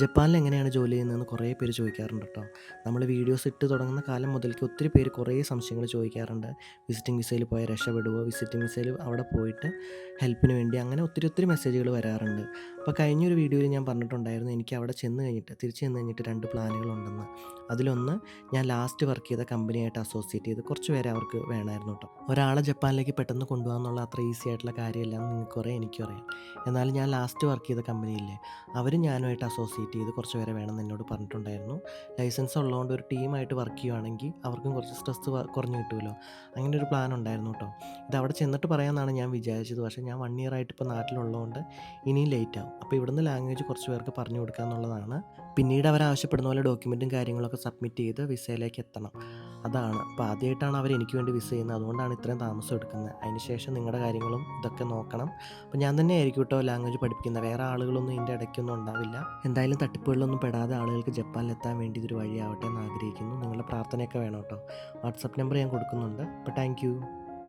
ജപ്പാനിൽ എങ്ങനെയാണ് ജോലി ചെയ്യുന്നതെന്ന് കുറേ പേര് ചോദിക്കാറുണ്ട് കേട്ടോ. നമ്മൾ വീഡിയോസ് ഇട്ട് തുടങ്ങുന്ന കാലം മുതൽക്ക് ഒത്തിരി പേര് കുറേ സംശയങ്ങൾ ചോദിക്കാറുണ്ട്. വിസിറ്റിംഗ് വിസയിൽ പോയ രക്ഷപ്പെടുവോ? വിസിറ്റിംഗ് വിസയിൽ അവിടെ പോയിട്ട് ഹെൽപ്പിന് വേണ്ടി അങ്ങനെ ഒത്തിരി ഒത്തിരി മെസ്സേജുകൾ വരാറുണ്ട്. അപ്പോൾ കഴിഞ്ഞൊരു വീഡിയോയിൽ ഞാൻ പറഞ്ഞിട്ടുണ്ടായിരുന്നു എനിക്ക് അവിടെ ചെന്ന് കഴിഞ്ഞിട്ട് തിരിച്ചു ചെന്ന് കഴിഞ്ഞിട്ട് രണ്ട് പ്ലാനുകളുണ്ടെന്ന് അതിലൊന്ന് ഞാൻ ലാസ്റ്റ് വർക്ക് ചെയ്ത കമ്പനിയായിട്ട് അസോസിയേറ്റ് ചെയ്ത് കുറച്ച് പേരെ അവർക്ക് വേണമായിരുന്നു കേട്ടോ. ഒരാളെ ജപ്പാനിലേക്ക് പെട്ടെന്ന് കൊണ്ടുപോകാന്നുള്ള അത്ര ഈസി ആയിട്ടുള്ള കാര്യമല്ല എന്ന് നിങ്ങൾക്ക് കുറേ എനിക്കും അറിയാം എന്നാൽ ഞാൻ ലാസ്റ്റ് വർക്ക് ചെയ്ത കമ്പനിയില്ലേ അവർ ഞാനുമായിട്ട് അസോസിയേറ്റ് ചെയ്ത് കുറച്ച് പേരെ വേണം എന്നോട് പറഞ്ഞിട്ടുണ്ടായിരുന്നു. ലൈസൻസ് ഉള്ളതുകൊണ്ട് ഒരു ടീമായിട്ട് വർക്ക് ചെയ്യുവാണെങ്കിൽ അവർക്കും കുറച്ച് സ്ട്രെസ് കുറഞ്ഞു കിട്ടുമല്ലോ അങ്ങനെ ഒരു പ്ലാൻ ഉണ്ടായിരുന്നു കേട്ടോ ഇത് അവിടെ ചെന്നിട്ട് പറയാമെന്നാണ് ഞാൻ വിചാരിച്ചത്. പക്ഷേ ഞാൻ വൺ ഇയർ ആയിട്ട് ഇപ്പോൾ നാട്ടിലുള്ളതുകൊണ്ട് ഇനിയും ലേറ്റ് ആവും. അപ്പോൾ ഇവിടുന്ന് ലാംഗ്വേജ് കുറച്ച് പേർക്ക് പറഞ്ഞു കൊടുക്കുക എന്നുള്ളതാണ് പിന്നീട് അവർ ആവശ്യപ്പെടുന്ന പോലെ ഡോക്യുമെന്റും കാര്യങ്ങളൊക്കെ സബ്മിറ്റ് ചെയ്ത് വിസയിലേക്ക് എത്തണം. അതാണ്. അപ്പോൾ ആദ്യമായിട്ടാണ് അവർ എനിക്ക് വേണ്ടി വിസ ചെയ്യുന്നത്. അതുകൊണ്ടാണ് ഇത്രയും താമസം എടുക്കുന്നത്. അതിന് ശേഷം നിങ്ങളുടെ കാര്യങ്ങളും ഇതൊക്കെ നോക്കണം. അപ്പോൾ ഞാൻ തന്നെ ആയിരിക്കും കേട്ടോ ലാംഗ്വേജ് പഠിപ്പിക്കുന്നത്. വേറെ ആളുകളൊന്നും ഇതിന്റെ ഇടയ്ക്കൊന്നും ഉണ്ടാവില്ല. എന്തായാലും തട്ടിപ്പുകളിലൊന്നും പെടാതെ ആളുകൾക്ക് ജപ്പാനിലെത്താൻ വേണ്ടി ഇതൊരു വഴിയാവട്ടെ എന്ന് ആഗ്രഹിക്കുന്നു. നിങ്ങളുടെ പ്രാർത്ഥനയൊക്കെ വേണം കേട്ടോ. വാട്സപ്പ് നമ്പർ ഞാൻ കൊടുക്കുന്നുണ്ട്. അപ്പോൾ താങ്ക്